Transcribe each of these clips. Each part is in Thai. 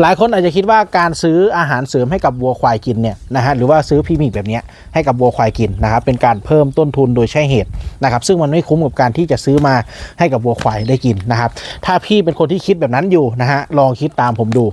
หลายคนอาจจะคิดว่าการซื้ออาหารเสริมให้กับวัวควายกินเนี่ยนะฮะหรือว่าซื้อพรีมิกแบบนี้ให้กับวัวควายกินนะครับเป็นการเพิ่มต้นทุนโดยใช่เหตุนะครับซึ่งมันไม่คุ้มกับการที่จะซื้อมาให้กับวัวควายได้กินนะครับถ้าพี่เป็นคนที่คิดแบบนั้นอยู่นะฮะลองคิดตามผมดู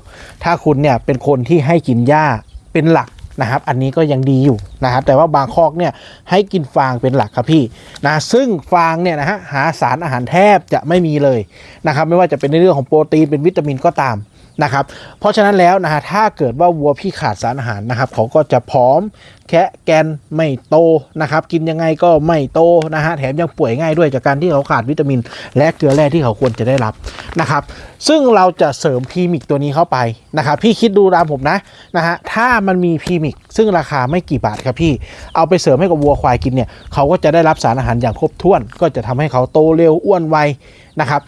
ถ้าคุณเนี่ยเป็นคนที่ให้กินหญ้าเป็นหลักนะครับอันนี้ก็ยังดีอยู่นะครับแต่ว่าบางคอกเนี่ยให้กินฟางเป็นหลักครับพี่นะซึ่งฟางเนี่ยนะฮะหาสารอาหารแทบจะไม่มีเลยนะครับไม่ว่าจะเป็นในเรื่องของโปรตีนเป็นวิตามินก็ตาม นะครับ เพราะฉะนั้นแล้วนะฮะถ้าเกิดว่าวัวพี่ขาดสารอาหารนะครับเขาก็จะผอมแคะแกนไม่โตนะครับ กินยังไงก็ไม่โตนะฮะแถมยังป่วยง่ายด้วยจากการที่เขาขาดวิตามิน และเกลือแร่ที่เขาควรจะได้รับนะครับ ซึ่งเราจะเสริมพีมิกตัวนี้เข้าไปนะครับ พี่คิดดูตามผมนะนะฮะถ้ามันมีพีมิกซึ่งราคาไม่กี่บาทครับพี่เอาไปเสริมให้กับวัวควายกินเนี่ยเขาก็จะได้รับสารอาหารอย่างครบถ้วน ก็จะทำให้เขาโตเร็วอ้วนไวนะครับ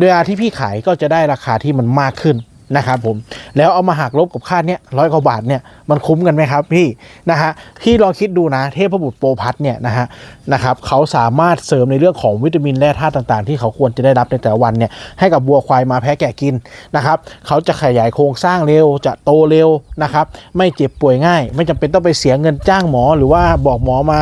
เวลาที่พี่ขายก็จะได้ราคาที่มันมากขึ้น นะครับผมแล้วเอามาหักลบกับค่าเนี้ยร้อยกว่าบาทเนี่ยมันคุ้มกันไหมครับพี่นะฮะพี่ลองคิดดูนะเทพบุตรโปรพัทเนี่ยนะฮะนะครับเขาสามารถเสริมในเรื่องของวิตามินแร่ธาตุต่างๆ ที่เขาควรจะได้รับในแต่ละวันเนี่ยให้กับวัวควายมาแพ้แกะกินนะครับเขาจะขยายโครงสร้างเร็วจะโตเร็วนะครับไม่เจ็บป่วยง่าย ไม่จำเป็นต้องไปเสียเงินจ้างหมอ หรือว่าบอกหมอมา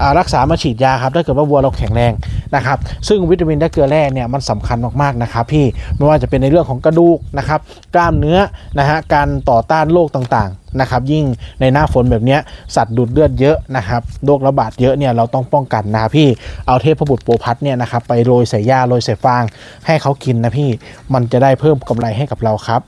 อ่ารักษามาฉีดยาครับถ้าเกิดว่าวัวเราแข็งแรง นะครับซึ่งวิตามินและเกลือแร่เนี่ยมันสำคัญมากๆนะครับพี่ไม่ว่าจะเป็นในเรื่องของกระดูกนะครับกล้ามเนื้อนะฮะการต่อต้านโรคต่างๆนะครับยิ่งในหน้าฝนแบบนี้สัตว์ดูดเลือดเยอะนะครับโรคระบาดเยอะเนี่ยเราต้องป้องกันนะพี่เอาเทพบุตรโปพัทเนี่ยนะครับไปโรยใส่หญ้าโรยใส่ฟางให้เขากินนะพี่มันจะได้เพิ่มกำไรให้กับเราครับ